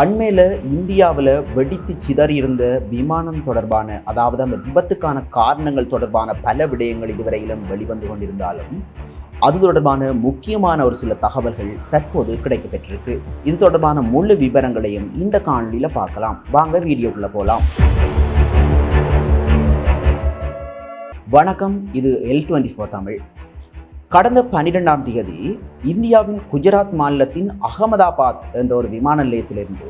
அண்மையில் இந்தியாவில் வெடித்து சிதறியிருந்த விமானம் தொடர்பான அதாவது அந்த விபத்துக்கான காரணங்கள் தொடர்பான பல விடயங்கள் இதுவரையிலும் வெளிவந்து கொண்டிருந்தாலும் அது தொடர்பான முக்கியமான ஒரு சில தகவல்கள் தற்போது கிடைக்கப்பெற்றிருக்கு. இது தொடர்பான முழு விவரங்களையும் இந்த காணொலியில் பார்க்கலாம். வாங்க வீடியோக்குள்ளே போகலாம் வணக்கம் இது எல் டுவெண்ட்டி ஃபோர் தமிழ். கடந்த பன்னிரெண்டாம் தேதி இந்தியாவின் குஜராத் மாநிலத்தின் அகமதாபாத் என்ற ஒரு விமான நிலையத்திலிருந்து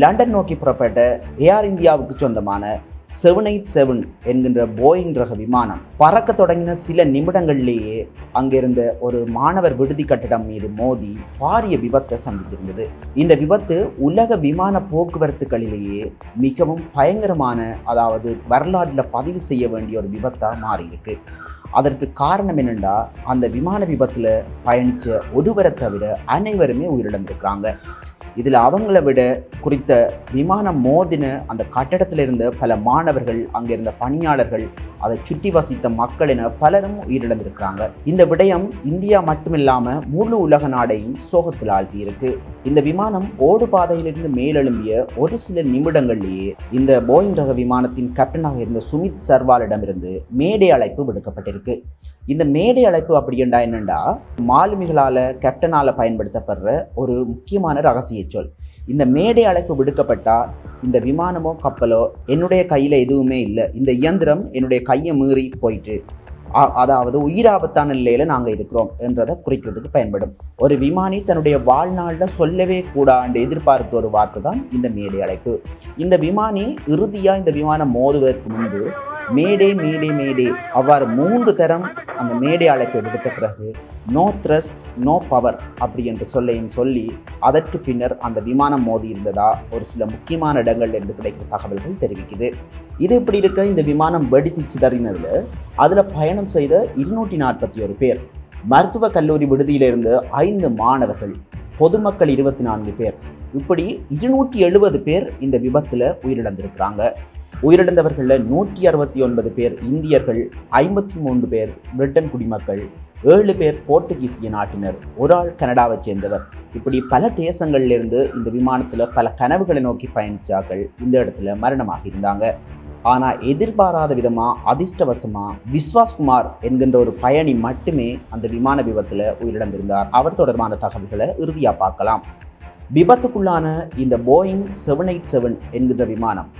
லண்டன் நோக்கி புறப்பட்ட ஏர் இந்தியாவுக்கு சொந்தமான செவன் எயிட் செவன் என்கின்ற போயிங் ரக விமானம் பறக்க தொடங்கின சில நிமிடங்களிலேயே அங்கிருந்த ஒரு மாணவர் விடுதி கட்டிடம் மீது மோதி பாரிய விபத்தை சந்திச்சிருந்தது இந்த விபத்து உலக விமான போக்குவரத்துகளிலேயே மிகவும் பயங்கரமான அதாவது வரலாற்றில் பதிவு செய்ய வேண்டிய ஒரு விபத்தாக மாறியிருக்கு. அதற்கு காரணம் என்னென்னா அந்த விமான விபத்தில் பயணித்த ஒருவரை தவிர அனைவருமே உயிரிழந்திருக்கிறாங்க. இதில் அவங்கள விட குறித்த விமானம் மோதின அந்த கட்டடத்தில் இருந்த பல மாணவர்கள் அங்கே இருந்த பணியாளர்கள் அதை சுற்றி வசித்த மக்கள் என பலரும் உயிரிழந்திருக்கிறாங்க. இந்த விடயம் இந்தியா மட்டுமில்லாமல் முழு உலக நாடையும் சோகத்தில் ஆழ்த்தியிருக்கு. இந்த விமானம் ஓடு பாதையிலிருந்து மேலெழும்பிய ஒரு சில நிமிடங்களிலேயே இந்த போயிங் ரக விமானத்தின் கேப்டனாக இருந்த சுமித் சர்வாலிடமிருந்து மேடை அழைப்பு விடுக்கப்பட்டிருக்கு. இந்த மேடை அழைப்பு அப்படி என்றா என்னண்டா மாலுமிகளால் கேப்டனால் பயன்படுத்தப்படுற ஒரு முக்கியமான ரகசிய சொல். இந்த மேடை அழைப்பு விடுக்கப்பட்டால் இந்த விமானமோ கப்பலோ என்னுடைய கையில் எதுவுமே இல்லை. இந்த இயந்திரம் என்னுடைய கையை மீறி போயிட்டு அதாவது உயிராபத்தான நிலையில் நாங்கள் இருக்கிறோம் என்றதை குறிக்கிறதுக்கு பயன்படும். ஒரு விமானி தன்னுடைய வாழ்நாளில் சொல்லவே கூடாண்டு எதிர்பார்க்கிற ஒரு வார்த்தை தான் இந்த மேடை அழைப்பு. இந்த விமானி இறுதியாக இந்த விமானம் மோதுவதற்கு முன்பு மேடே மேடே மேடே. அவ்வாறு மூன்று தரம் அந்த மேடை அழைப்பை விடுத்த பிறகு நோ த்ரஸ்ட் நோ பவர் அப்படி என்று சொல்லையும் சொல்லி அதற்கு பின்னர் அந்த விமானம் மோதி இருந்ததா ஒரு சில முக்கியமான இடங்கள்ல இருந்து கிடைக்கிற தகவல்கள் தெரிவிக்குது. இது இப்படி இருக்க? இந்த விமானம் வெடித்து சிதறினதுல அதுல பயணம் செய்த இருநூற்றி நாற்பத்தி ஒரு பேர். மருத்துவ கல்லூரி விடுதியிலிருந்து ஐந்து மாணவர்கள் பொதுமக்கள் இருபத்தி நான்கு பேர். இப்படி இருநூற்றி எழுபது பேர் இந்த விபத்துல உயிரிழந்திருக்கிறாங்க. உயிரிழந்தவர்களில் நூற்றி அறுபத்தி ஒன்பது பேர் இந்தியர்கள் ஐம்பத்தி மூன்று பேர் பிரிட்டன் குடிமக்கள் ஏழு பேர் போர்த்துகீசிய நாட்டினர். ஒரு ஆள் கனடாவைச் சேர்ந்தவர். இப்படி பல தேசங்கள்லேருந்து இந்த விமானத்தில் பல கனவுகளை நோக்கி பயணித்தார்கள் இந்த இடத்துல மரணமாக இருந்தாங்க. ஆனால் எதிர்பாராத விதமாக அதிர்ஷ்டவசமாக விஸ்வாஸ்குமார் என்கின்ற ஒரு பயணி மட்டுமே அந்த விமான விபத்தில் உயிரிழந்திருந்தார். அவர் தொடர்பான தகவல்களை இறுதியாக பார்க்கலாம். விபத்துக்குள்ளான இந்த போயிங் செவன் எயிட் செவன் என்கின்ற விமானம்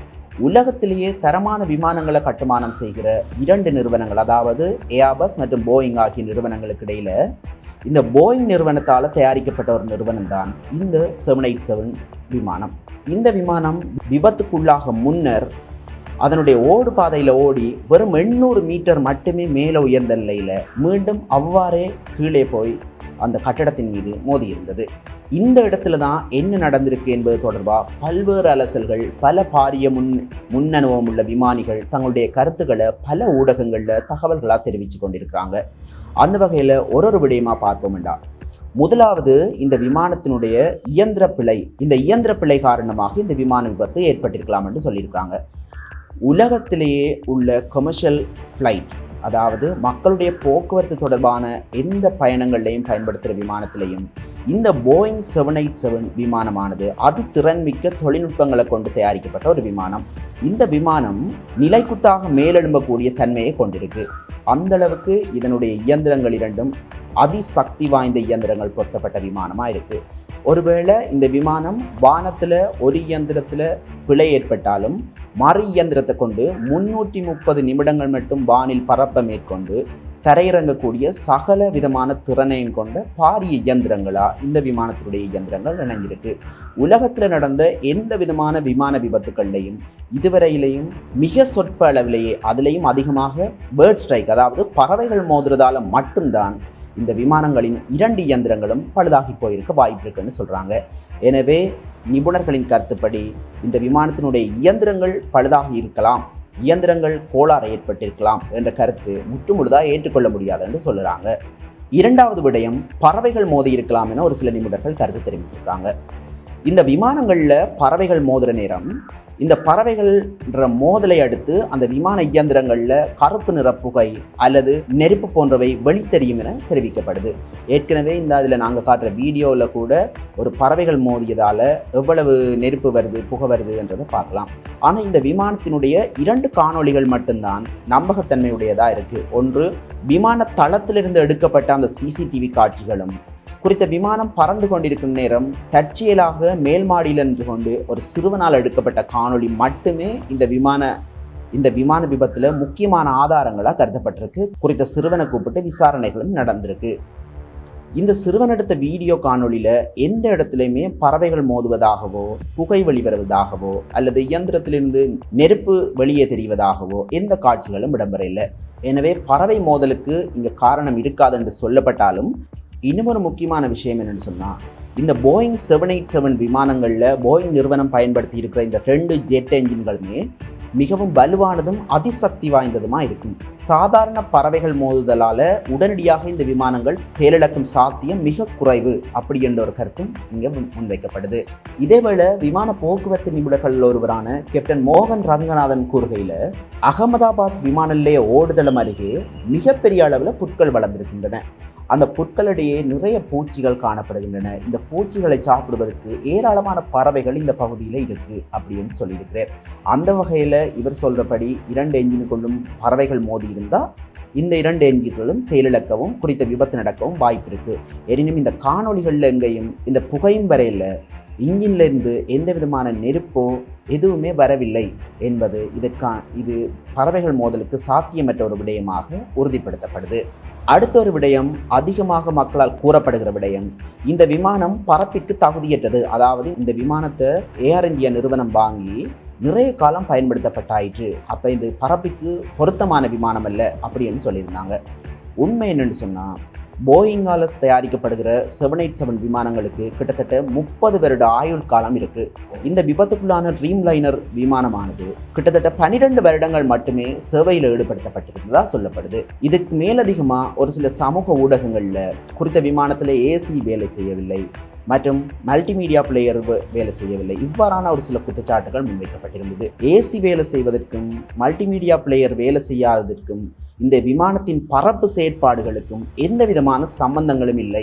உலகத்திலேயே தரமான விமானங்களை கட்டுமானம் செய்கிற இரண்டு நிறுவனங்கள் அதாவது ஏஆபஸ் மற்றும் போயிங் ஆகிய நிறுவனங்களுக்கு இடையில் இந்த போயிங் நிறுவனத்தால் தயாரிக்கப்பட்ட ஒரு நிறுவனம் தான் இந்த செவன் எயிட் செவன் விமானம். இந்த விமானம் விபத்துக்குள்ளாக முன்னர் அதனுடைய ஓடு பாதையில் ஓடி வெறும் எண்ணூறு மீட்டர் மட்டுமே மேலே உயர்ந்த நிலையில் மீண்டும் அவ்வாறே கீழே போய் அந்த கட்டடத்தின் மீது மோதியிருந்தது. இந்த இடத்துல தான் என்ன நடந்திருக்கு என்பது தொடர்பாக பல்வேறு அலசல்கள் பல பாரிய முன் முன் அனுபவம் உள்ள விமானிகள் தங்களுடைய கருத்துக்களை பல ஊடகங்களில் தகவல்களாக தெரிவித்து கொண்டிருக்கிறாங்க. அந்த வகையில் ஒரு ஒரு விடயமா பார்ப்போம்டா. முதலாவது இந்த விமானத்தினுடைய இயந்திர பிழை இந்த இயந்திர பிழை காரணமாக இந்த விமான விபத்து ஏற்பட்டிருக்கலாம் என்று சொல்லியிருக்காங்க உலகத்திலேயே உள்ள கமர்ஷியல் ஃப்ளைட் அதாவது மக்களுடைய போக்குவரத்து தொடர்பான எந்த பயணங்கள்லையும் பயன்படுத்துகிற விமானத்திலையும் இந்த போயிங் செவன் எயிட் செவன் விமானமானது அது திறன்மிக்க தொழில்நுட்பங்களை கொண்டு தயாரிக்கப்பட்ட ஒரு விமானம். இந்த விமானம் நிலைக்குத்தாக மேலெழும்பக்கூடிய தன்மையை கொண்டிருக்கு. அந்த அளவுக்கு இதனுடைய இயந்திரங்கள் இரண்டும் அதிசக்தி வாய்ந்த இயந்திரங்கள் பொருத்தப்பட்ட விமானமாக இருக்குது ஒருவேளை இந்த விமானம் வானத்தில் ஒரு இயந்திரத்தில் பிழை ஏற்பட்டாலும் மறு இயந்திரத்தை கொண்டு முன்னூற்றி முப்பது நிமிடங்கள் மட்டும் வானில் பரப்ப மேற்கொண்டு தரையிறங்கக்கூடிய சகல விதமான திறனையும் கொண்ட பாரிய இயந்திரங்களா இந்த விமானத்தினுடைய இயந்திரங்கள் இணைஞ்சிருக்கு. உலகத்தில் நடந்த எந்த விதமான விமான விபத்துக்கள்லையும் இதுவரையிலையும் மிக சொற்ப அளவிலேயே அதுலேயும் அதிகமாக பேர்ட் ஸ்ட்ரைக் அதாவது பறவைகள் மோதுறதால மட்டும்தான் இந்த விமானங்களின் இரண்டு இயந்திரங்களும் பழுதாகி போயிருக்க வாய்ப்பு இருக்குன்னு சொல்கிறாங்க எனவே நிபுணர்களின் கருத்துப்படி இந்த விமானத்தினுடைய இயந்திரங்கள் பழுதாகி இருக்கலாம். இயந்திரங்கள் கோளாறு ஏற்பட்டிருக்கலாம் என்ற கருத்து முற்றுமுழுதாக ஏற்றுக்கொள்ள முடியாது என்று சொல்லுறாங்க. இரண்டாவது விடயம் பறவைகள் மோதி இருக்கலாம் என ஒரு சில நிபுணர்கள் கருத்து தெரிவிச்சிருக்காங்க. இந்த விமானங்களில் பறவைகள் மோதுற நேரம் இந்த பறவைகள்ன்ற மோதலை அடுத்து அந்த விமான இயந்திரங்களில் கருப்பு நிற புகை அல்லது நெருப்பு போன்றவை வெளித்தெரியும் என தெரிவிக்கப்படுது. ஏற்கனவே இந்த அதில் நாங்கள் காட்டுற வீடியோவில் கூட ஒரு பறவைகள் மோதியதால் எவ்வளவு நெருப்பு வருது புகை வருது என்றதை பார்க்கலாம். ஆனால் இந்த விமானத்தினுடைய இரண்டு காணொளிகள் மட்டும்தான் நம்பகத்தன்மையுடையதாக இருக்குது ஒன்று விமான தளத்திலிருந்து எடுக்கப்பட்ட அந்த சிசிடிவி காட்சிகளும் குறித்த விமானம் பறந்து கொண்டிருக்கும் நேரம் தற்செயலாக மேல் மாடியில் நின்று கொண்டு ஒரு சிறுவனால் எடுக்கப்பட்ட காணொளி மட்டுமே இந்த விமான இந்த விமான விபத்தில் முக்கியமான ஆதாரங்களாக கருதப்பட்டிருக்கு. குறித்த சிறுவனை கூப்பிட்டு விசாரணைகளும் நடந்திருக்கு. இந்த சிறுவன் எடுத்த வீடியோ காணொளியில் எந்த இடத்துலையுமே பறவைகள் மோதுவதாகவோ புகை வெளிவருவதாகவோ அல்லது இயந்திரத்திலிருந்து நெருப்பு வெளியே தெரிவதாகவோ எந்த காட்சிகளும் இடம்பெறவில்லை. எனவே பறவை மோதலுக்கு இங்கே காரணம் இருக்காது என்று சொல்லப்பட்டாலும் இன்னும் ஒரு முக்கியமான விஷயம் என்னென்னு சொன்னால் இந்த போயிங் செவன் எயிட் செவன் விமானங்களில் போயிங் நிறுவனம் பயன்படுத்தி இருக்கிற இந்த ரெண்டு ஜெட் என்ஜின்களுமே மிகவும் வலுவானதும் அதிசக்தி வாய்ந்ததுமா இருக்கும். சாதாரண பறவைகள் மோதுதலால் உடனடியாக இந்த விமானங்கள் செயலிழக்கும் சாத்தியம் மிக குறைவு அப்படி என்ற ஒரு கருத்தும் இங்கே முன்வைக்கப்படுது. இதேவேளை விமான போக்குவரத்து நிபுணர்கள் ஒருவரான கேப்டன் மோகன் ரங்கநாதன் கூறுகையில் அகமதாபாத் விமான நிலைய ஓடுதளம் அருகே மிகப்பெரிய அளவில் புற்கள் வளர்ந்திருக்கின்றன. அந்த புற்களிடையே நிறைய பூச்சிகள் காணப்படுகின்றன. இந்த பூச்சிகளை சாப்பிடுவதற்கு ஏராளமான பறவைகள் இந்த பகுதியில் இருக்கு அப்படின்னு சொல்லியிருக்கிறார். அந்த வகையில் இவர் சொல்றபடி இரண்டு என்ஜின் பறவைகள் மோதி இருந்தால் இந்த இரண்டு என்ஜின்களும் செயலிழக்கவும் குறித்த விபத்து நடக்கவும் வாய்ப்பு இருக்கு. எனினும் இந்த காணொளிகளில் எங்கேயும் இந்த புகையும் வரையில் இன்ஜின்ல இருந்து எந்த விதமான நெருப்போ எதுவுமே வரவில்லை என்பது இதற்கான இது பறவைகள் மோதலுக்கு சாத்தியமற்ற ஒரு விடயமாக உறுதிப்படுத்தப்படுது. அடுத்த ஒரு விடயம் அதிகமாக மக்களால் கூறப்படுகிற விடயம். இந்த விமானம் பறப்பிற்கு தகுதியற்றது. அதாவது இந்த விமானத்தை ஏர் இந்தியா நிறுவனம் வாங்கி நிறைய காலம் பயன்படுத்தப்பட்டாயிற்று. அப்போ இது பறப்பிற்கு பொருத்தமான விமானம் அல்ல அப்படின்னு சொல்லியிருந்தாங்க. உண்மை என்னன்னு சொன்னால் போயிங்கால தயாரிக்கப்படுகிற செவன் எயிட் செவன் விமானங்களுக்கு கிட்டத்தட்ட முப்பது வருட ஆயுள் காலம் இருக்கு. இந்த விபத்துக்குள்ளான ட்ரீம் லைனர் விமானமானது கிட்டத்தட்ட பனிரெண்டு வருடங்கள் மட்டுமே சேவையில் ஈடுபடுத்தப்பட்டிருந்ததா சொல்லப்படுது. இதுக்கு மேலதிகமாக ஒரு சில சமூக ஊடகங்களில் குறித்த விமானத்தில் ஏசி வேலை செய்யவில்லை மற்றும் மல்டிமீடியா பிளேயர் வேலை செய்யவில்லை. இவ்வாறான ஒரு சில குற்றச்சாட்டுகள் முன்வைக்கப்பட்டிருந்தது. ஏசி வேலை செய்வதற்கும் மல்டிமீடியா பிளேயர் வேலை செய்யாததற்கும் இந்த விமானத்தின் பரப்பு செயற்பாடுகளுக்கும் எந்த விதமான சம்பந்தங்களும் இல்லை.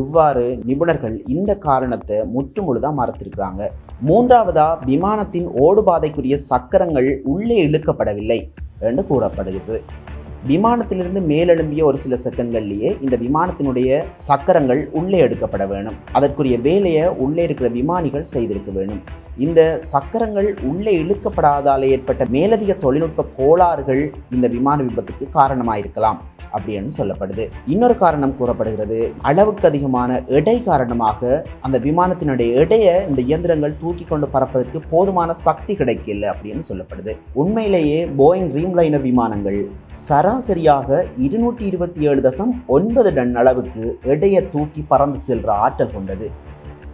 இவ்வாறு நிபுணர்கள் இந்த காரணத்தை முற்றுமுழுதா மறுத்திருக்கிறாங்க. மூன்றாவதா விமானத்தின் ஓடுபாதைக்குரிய சக்கரங்கள் உள்ளே இழுக்கப்படவில்லை என்று கூறப்படுகிறது. விமானத்திலிருந்து மேலெழும்பிய ஒரு சில செகண்ட்கள்லேயே இந்த விமானத்தினுடைய சக்கரங்கள் உள்ளே எடுக்கப்பட வேணும். அதற்குரிய வேலையை உள்ளே இருக்கிற விமானிகள் செய்திருக்க வேணும். இந்த சக்கரங்கள் உள்ளே இழுக்கப்படாதால் ஏற்பட்ட மேலதிக தொழில்நுட்ப கோளாறுகள் இந்த விமான விபத்துக்கு காரணமாயிருக்கலாம் அப்படின்னு சொல்லப்படுது. இன்னொரு காரணம் கூறப்படுகிறது. அளவுக்கு அதிகமான எடை காரணமாக அந்த விமானத்தினுடைய எடையை இந்த இயந்திரங்கள் தூக்கி கொண்டு பறப்பதற்கு போதுமான சக்தி கிடைக்கல அப்படின்னு சொல்லப்படுது. உண்மையிலேயே போயிங் ட்ரீம்லைனர் விமானங்கள் சராசரியாக இருநூற்றி இருபத்தி ஏழு தசம் ஒன்பது டன் அளவுக்கு எடையை தூக்கி பறந்து செல்ற ஆற்றல் கொண்டது.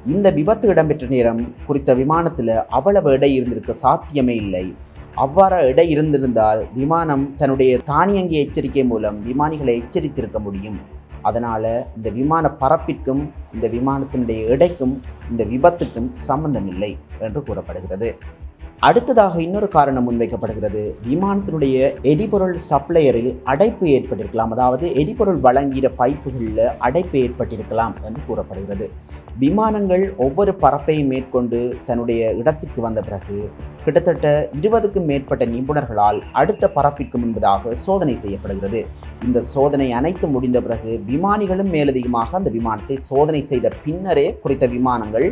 இந்த விபத்து இடம்பெற்ற நேரம் குறித்த விமானத்தில் அவ்வளவு எடை இருந்திருக்க சாத்தியமே இல்லை. அவ்வாறு எடை இருந்திருந்தால் விமானம் தன்னுடைய தானியங்கி எச்சரிக்கை மூலம் விமானிகளை எச்சரித்திருக்க முடியும். அதனால் இந்த விமான பரப்பிற்கும் இந்த விமானத்தினுடைய எடைக்கும் இந்த விபத்துக்கும் சம்பந்தமில்லை என்று கூறப்படுகிறது. அடுத்ததாக இன்னொரு காரணம் முன்வைக்கப்படுகிறது. விமானத்தினுடைய எரிபொருள் சப்ளையரில் அடைப்பு ஏற்பட்டிருக்கலாம். அதாவது எரிபொருள் வழங்கிய பைப்புகளில் அடைப்பு ஏற்பட்டிருக்கலாம் என்று கூறப்படுகிறது. விமானங்கள் ஒவ்வொரு பரப்பையும் மேற்கொண்டு தன்னுடைய இடத்திற்கு வந்த பிறகு கிட்டத்தட்ட இருபதுக்கும் மேற்பட்ட நிபுணர்களால் அடுத்த பரப்பிற்கு முன்பதாக சோதனை செய்யப்படுகிறது. இந்த சோதனை அனைத்து முடிந்த பிறகு விமானிகளும் மேலதிகமாக அந்த விமானத்தை சோதனை செய்த பின்னரே குறித்த விமானங்கள்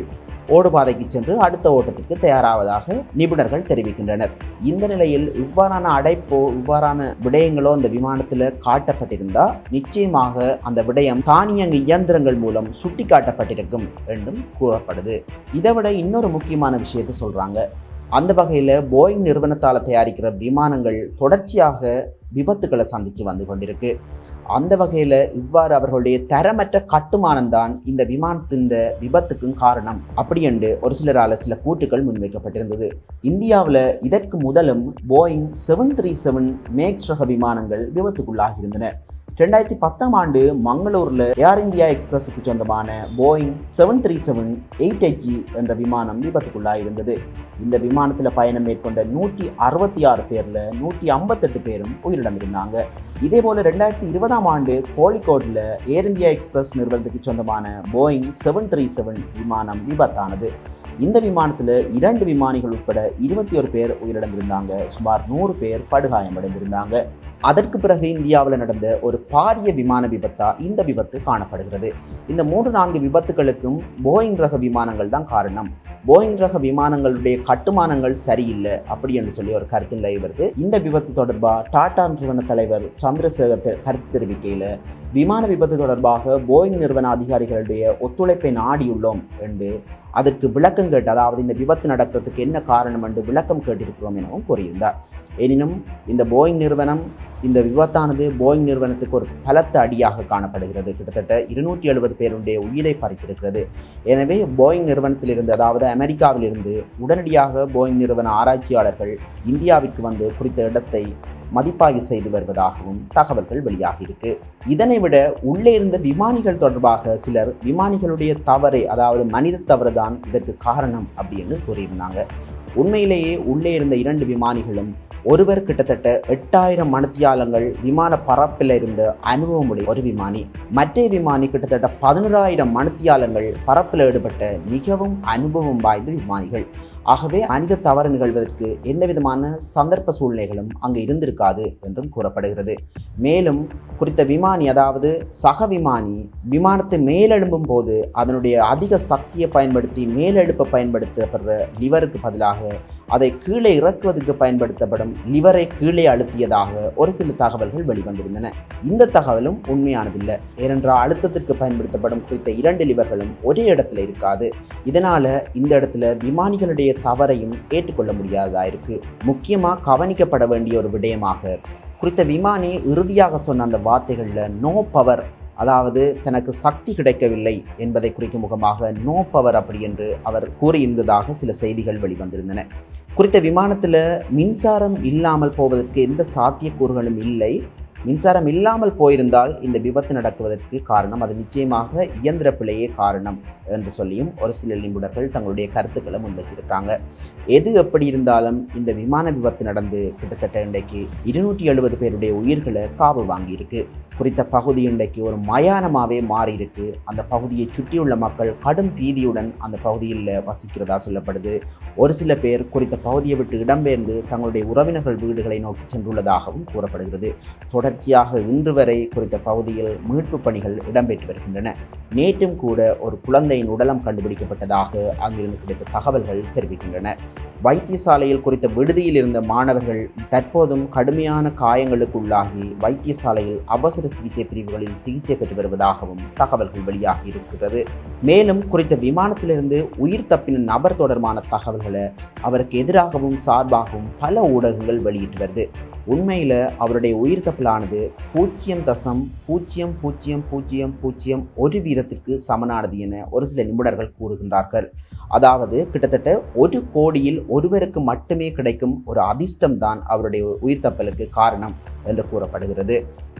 ஓடுபாதைக்கு சென்று அடுத்த ஓட்டத்திற்கு தயாராவதாக நிபுணர்கள் தெரிவிக்கின்றனர். இந்த நிலையில் இவ்வாறான அடைப்போ இவ்வாறான விடயங்களோ அந்த விமானத்தில் காட்டப்பட்டிருந்தா நிச்சயமாக அந்த விடயம் தானியங்கு இயந்திரங்கள் மூலம் சுட்டி காட்டப்பட்டிருக்கும் என்றும் கூறப்படுது. இதை விட இன்னொரு முக்கியமான விஷயத்தை சொல்றாங்க. அந்த வகையில் போயிங் நிறுவனத்தால் தயாரிக்கிற விமானங்கள் தொடர்ச்சியாக விபத்துக்களை சந்தித்து வந்து கொண்டிருக்கு. அந்த வகையில் இவ்வாறு அவர்களுடைய தரமற்ற கட்டுமானம் தான் இந்த விமானத்தின் விபத்துக்கும் காரணம் அப்படி என்று ஒரு சிலரால் சில கூட்டுகள் முன்வைக்கப்பட்டிருந்தது. இந்தியாவில் இதற்கு முதலும் Boeing seven three seven MAX ரக விமானங்கள் விபத்துக்குள்ளாகியிருந்தன. ரெண்டாயிரத்தி பத்தாம் ஆண்டு மங்களூரில் ஏர் இந்தியா எக்ஸ்பிரஸுக்கு சொந்தமான Boeing seven three seven eight எயிட்ஜி என்ற விமானம் விபத்துக்குள்ளாயிருந்தது. இந்த விமானத்தில் பயணம் மேற்கொண்ட நூற்றி அறுபத்தி ஆறு பேரில் நூற்றி ஐம்பத்தெட்டு பேரும் உயிரிழந்திருந்தாங்க. இதே போல் ரெண்டாயிரத்தி இருபதாம் ஆண்டு கோழிக்கோட்டில் ஏர் இந்தியா எக்ஸ்பிரஸ் நிறுவனத்துக்கு சொந்தமான போயிங் செவன் த்ரீ செவன் விமானம் விபத்தானது. இந்த விமானத்தில் இரண்டு விமானிகள் உட்பட இருபத்தி ஒரு பேர் உயிரிழந்திருந்தாங்க. சுமார் நூறு பேர் படுகாயமடைந்திருந்தாங்க. அதற்கு பிறகு இந்தியாவில் நடந்த ஒரு பாரிய விமான விபத்தா இந்த விபத்து காணப்படுகிறது. இந்த மூன்று நான்கு விபத்துகளுக்கும் போயிங் ரக விமானங்கள் தான் காரணம். போயிங் ரக விமானங்களுடைய கட்டுமானங்கள் சரியில்லை அப்படி என்று சொல்லி ஒரு கருத்து நிலை வருது. இந்த விபத்து தொடர்பாக டாடா நிறுவன தலைவர் சந்திரசேகர் கருத்து தெரிவிக்கையில் விமான விபத்து தொடர்பாக போயிங் நிறுவன அதிகாரிகளுடைய ஒத்துழைப்பை நாடியுள்ளோம் என்று அதற்கு விளக்கம் கேட்டு அதாவது இந்த விபத்து நடக்கிறதுக்கு என்ன காரணம் என்று விளக்கம் கேட்டிருக்கிறோம் எனவும் கூறியிருந்தார். எனினும் இந்த போயிங் நிறுவனம் இந்த விபத்தானது போயிங் நிறுவனத்துக்கு ஒரு பலத்த அடியாக காணப்படுகிறது. கிட்டத்தட்ட இருநூற்றி எழுபது பேருடைய உயிரை பறித்திருக்கிறது. எனவே போயிங் நிறுவனத்திலிருந்து அதாவது அமெரிக்காவிலிருந்து உடனடியாக போயிங் நிறுவன ஆராய்ச்சியாளர்கள் இந்தியாவிற்கு வந்து குறித்த இடத்தை மதிப்பாய்வு செய்து வருவதாகவும் தகவல்கள் வெளியாகியிருக்கு இதனை விட உள்ளே இருந்த விமானிகள் தொடர்பாக சிலர் விமானிகளுடைய தவறு அதாவது மனித தவறு தான் இதற்கு காரணம் அப்படின்னு கூறியிருந்தாங்க. உண்மையிலேயே உள்ளே இருந்த இரண்டு விமானிகளும் ஒருவர் கிட்டத்தட்ட எட்டாயிரம் மணித்தியாலங்கள் விமான பரப்பில் இருந்த அனுபவமுடைய ஒரு விமானி. மற்ற விமானி கிட்டத்தட்ட பதினோராயிரம் மணித்தியாலங்கள் பரப்பில் ஈடுபட்ட மிகவும் அனுபவம் வாய்ந்த விமானிகள். ஆகவே மனித தவறு நிகழ்வதற்கு எந்த விதமான சந்தர்ப்ப சூழ்நிலைகளும் அங்கு இருந்திருக்காது என்றும் கூறப்படுகிறது. மேலும் குறித்த விமானி அதாவது சக விமானி விமானத்தை மேலெழும்பும் போது அதனுடைய அதிக சக்தியை பயன்படுத்தி மேலெழுப்ப பயன்படுத்தப்படுற லிவருக்கு பதிலாக அதை கீழே இறக்குவதற்கு பயன்படுத்தப்படும் லிவரை கீழே அழுத்தியதாக ஒரு சில தகவல்கள் வெளிவந்திருந்தன. இந்த தகவலும் உண்மையானதில்லை. ஏனென்றால் அழுத்தத்திற்கு பயன்படுத்தப்படும் குறித்த இரண்டு லிவர்களும் ஒரே இடத்துல இருக்காது. இதனால இந்த இடத்துல விமானிகளுடைய தவறையும் ஏற்றுக்கொள்ள முடியாததா இருக்கு. முக்கியமாக கவனிக்கப்பட வேண்டிய ஒரு விடயமாக குறித்த விமானி இறுதியாக சொன்ன அந்த வார்த்தைகளில் நோ பவர் அதாவது தனக்கு சக்தி கிடைக்கவில்லை என்பதை குறிக்கும் முகமாக நோ பவர் அப்படி என்று அவர் கூறியிருந்ததாக சில செய்திகள் வெளிவந்திருந்தன. குறித்த விமானத்தில் மின்சாரம் இல்லாமல் போவதற்கு எந்த சாத்தியக்கூறுகளும் இல்லை. மின்சாரம் இல்லாமல் போயிருந்தால் இந்த விபத்து நடக்குவதற்கு காரணம் அது நிச்சயமாக இயந்திர பிழையே காரணம் என்று சொல்லியும் ஒரு சில நிபுணர்கள் தங்களுடைய கருத்துக்களை முன்வைச்சிருக்காங்க எது எப்படி இருந்தாலும் இந்த விமான விபத்து நடந்து கிட்டத்தட்ட இன்றைக்கு இருநூற்றி எழுபது பேருடைய உயிர்களை காவு வாங்கியிருக்கு. குறித்த பகுதி இன்றைக்கு ஒரு மயானமாகவே மாறியிருக்கு. அந்த பகுதியை சுற்றியுள்ள மக்கள் கடும் பீதியுடன் அந்த பகுதியில் வசிக்கிறதா சொல்லப்படுது. ஒரு சில பேர் குறித்த பகுதியை விட்டு இடம்பெயர்ந்து தங்களுடைய உறவினர்கள் வீடுகளை நோக்கி சென்றுள்ளதாகவும் கூறப்படுகிறது. தொடர்ச்சியாக இன்று வரை குறித்த பகுதியில் மீட்பு பணிகள் இடம்பெற்று வருகின்றன. நேற்றும் கூட ஒரு குழந்தையின் உடலம் கண்டுபிடிக்கப்பட்டதாக அங்கிருந்து கிடைத்த தகவல்கள் தெரிவிக்கின்றன. வைத்தியசாலையில் குறித்த விடுதியில் இருந்த மாணவர்கள் தற்போதும் கடுமையான காயங்களுக்கு உள்ளாகி வைத்தியசாலையில் அவசர சிகிச்சை பிரிவுகளில் சிகிச்சை பெற்று வருவதாகவும் தகவல்கள் வெளியாகி இருக்கிறது. மேலும் குறித்த விமானத்திலிருந்து உயிர் தப்பின நபர் தொடர்பான தகவல்களை அவருக்கு எதிராகவும் சார்பாகவும் பல ஊடகங்கள் வெளியிட்டு வருது. உண்மையில் அவருடைய உயிர் தப்பலானது பூஜ்ஜியம் தசம் பூஜ்ஜியம் பூஜ்ஜியம் பூஜ்ஜியம் பூஜ்ஜியம் ஒரு வீதத்திற்கு சமனானது என ஒரு சில நிபுணர்கள் கூறுகின்றார்கள். அதாவது கிட்டத்தட்ட ஒரு கோடியில் ஒருவருக்கு மட்டுமே கிடைக்கும் ஒரு அதிர்ஷ்டம் தான் அவருடைய உயிர் தப்பலுக்கு காரணம் என்று கூறப்படுகிறது.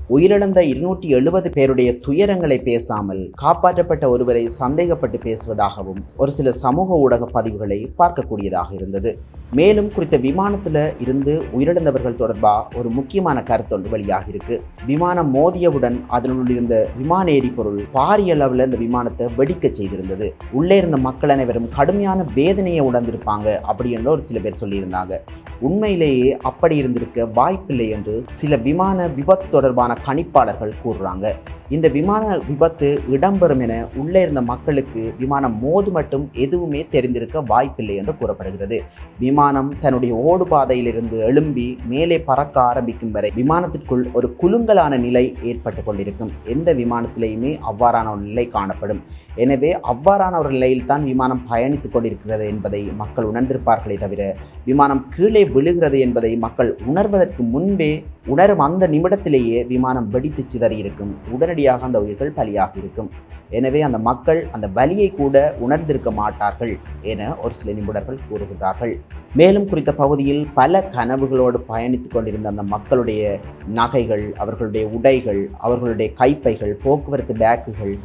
உயிரிழந்த இருநூற்றி எழுபது பேருடைய துயரங்களை பேசாமல் காப்பாற்றப்பட்ட ஒருவரை சந்தேகப்பட்டு பேசுவதாகவும் ஒரு சில சமூக ஊடக பதிவுகளை பார்க்கக்கூடியதாக இருந்தது. மேலும் குறித்த விமானத்தில் இருந்து உயிரிழந்தவர்கள் தொடர்பாக ஒரு முக்கியமான கருத்தொன்று வெளியாக இருக்கு. விமானம் மோதியவுடன் அதனுள் இருந்த விமான எரிபொருள் பாரிய அளவில் இந்த விமானத்தை வெடிக்க செய்திருந்தது. உள்ளே இருந்த மக்கள் அனைவரும் கடுமையான வேதனையை உணர்ந்திருப்பாங்க அப்படி என்று ஒரு சில பேர் சொல்லியிருந்தாங்க. உண்மையிலேயே அப்படி இருந்திருக்க வாய்ப்பில்லை என்று சில விமான விபத்து தொடர்பான கணிப்பாளர்கள் கூறுறாங்க. இந்த விமான விபத்து இடம்பெறும் என உள்ளே இருந்த மக்களுக்கு விமானம் மோது மட்டும் எதுவுமே தெரிந்திருக்க வாய்ப்பில்லை என்று கூறப்படுகிறது. விமானம் தன்னுடைய ஓடு பாதையிலிருந்து எழும்பி மேலே பறக்க ஆரம்பிக்கும் வரை விமானத்திற்குள் ஒரு குலுங்கலான நிலை ஏற்பட்டு கொண்டிருக்கும். எந்த விமானத்திலேயுமே அவ்வாறான ஒரு நிலை காணப்படும். எனவே அவ்வாறான ஒரு நிலையில் தான் விமானம் பயணித்துக் கொண்டிருக்கிறது என்பதை மக்கள் உணர்ந்திருப்பார்களே தவிர விமானம் கீழே விழுகிறது என்பதை மக்கள் உணர்வதற்கு முன்பே உணரும் அந்த நிமிடத்திலேயே விமானம் வெடித்து சிதறி இருக்கும். உடனடியாக அந்த உயிர்கள் பலியாக இருக்கும். எனவே அந்த மக்கள் அந்த வலியை கூட உணர்ந்திருக்க மாட்டார்கள் என ஒரு சில நிபுணர்கள் கூறுகிறார்கள். மேலும் குறித்த பகுதியில் பல கனவுகளோடு பயணித்துக் கொண்டிருந்த அந்த மக்களுடைய நகைகள் அவர்களுடைய உடைகள் அவர்களுடைய கைப்பைகள் போக்குவரத்து பேக்குகள்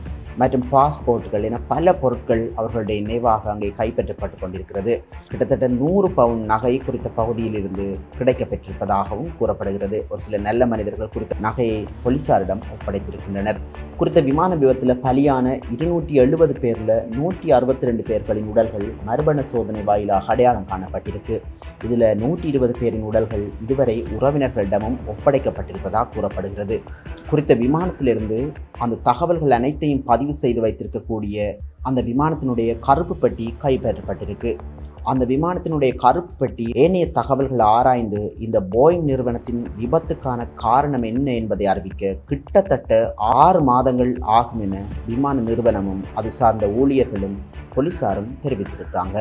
மற்றும் பாஸ்போர்ட்டுகள் என பல பொருட்கள் அவர்களுடைய நினைவாக அங்கே கைப்பற்றப்பட்டு கொண்டிருக்கிறது. கிட்டத்தட்ட நூறு பவுன் நகை குறித்த பகுதியிலிருந்து கிடைக்கப்பெற்றிருப்பதாகவும் கூறப்படுகிறது. ஒரு சில நல்ல மனிதர்கள் குறித்த நகையை போலீசாரிடம் ஒப்படைத்திருக்கின்றனர். குறித்த விமான விபத்தில் பலியான இருநூற்றி எழுபது பேரில் நூற்றி அறுபத்தி ரெண்டு பேர்களின் உடல்கள் மரபணு சோதனை வாயிலாக அடையாளம் காணப்பட்டிருக்கு. இதில் நூற்றி இருபது பேரின் உடல்கள் இதுவரை உறவினர்களிடமும் ஒப்படைக்கப்பட்டிருப்பதாக கூறப்படுகிறது. குறித்த விமானத்திலிருந்து அந்த தகவல்கள் அனைத்தையும் பதிவு செய்து வைத்திருக்கக்கூடிய அந்த விமானத்தினுடைய கருப்பு பெட்டி கைப்பற்றப்பட்டிருக்கு. அந்த விமானத்தினுடைய கருப்பு பெட்டி ஏனைய தகவல்கள் ஆராய்ந்து இந்த போயிங் நிறுவனத்தின் விபத்துக்கான காரணம் என்ன என்பதை அறிவிக்க கிட்டத்தட்ட ஆறு மாதங்கள் ஆகும் என விமான நிறுவனமும் அது சார்ந்த ஊழியர்களும் போலீசாரும் தெரிவித்திருக்கிறாங்க.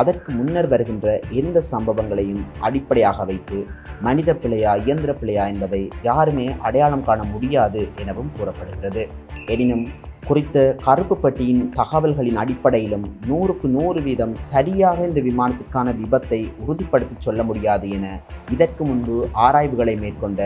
அதற்கு முன்னர் வருகின்ற எந்த சம்பவங்களையும் அடிப்படையாக வைத்து மனித பிழையா இயந்திர பிழையா என்பதை யாருமே அடையாளம் காண முடியாது எனவும் கூறப்படுகிறது. எனினும் குறித்த கருப்பு பட்டியின் தகவல்களின் அடிப்படையிலும் நூறுக்கு நூறு வீதம் சரியாக இந்த விமானத்திற்கான விபத்தை உறுதிப்படுத்தி சொல்ல முடியாது என இதற்கு முன்பு ஆராய்வுகளை மேற்கொண்ட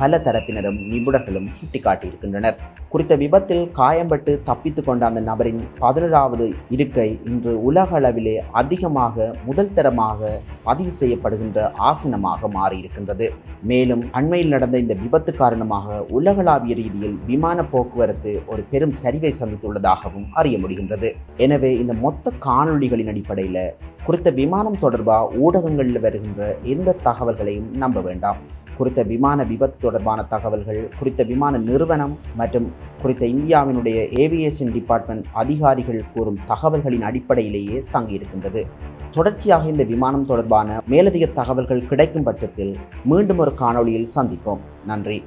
பல தரப்பினரும் நிபுணர்களும் சுட்டிக்காட்டியிருக்கின்றனர். குறித்த விபத்தில் காயம்பட்டு தப்பித்து கொண்ட அந்த நபரின் பதினோராவது இருக்கை இன்று உலக அளவிலே அதிகமாக முதல் தரமாக பதிவு செய்யப்படுகின்ற ஆசனமாக மாறியிருக்கின்றது. மேலும் அண்மையில் நடந்த இந்த விபத்து காரணமாக உலகளாவிய ரீதியில் விமான போக்குவரத்து ஒரு பெரும் சரிவை சந்தித்துள்ளதாகவும் அறிய முடிகின்றது. எனவே இந்த மொத்த காணொளிகளின் அடிப்படையில் குறித்த விமானம் தொடர்பாக ஊடகங்களில் வருகின்ற எந்த தகவல்களையும் நம்ப வேண்டாம். குறித்த விமான விபத்து தொடர்பான தகவல்கள் குறித்த விமான நிறுவனம் மற்றும் குறித்த இந்தியாவினுடைய ஏவியேஷன் டிபார்ட்மெண்ட் அதிகாரிகள் கூறும் தகவல்களின் அடிப்படையிலேயே தங்கியிருக்கின்றது. தொடர்ச்சியாக இந்த விமானம் தொடர்பான மேலதிக தகவல்கள் கிடைக்கும் பட்சத்தில் மீண்டும் ஒரு காணொளியில் சந்திப்போம். நன்றி.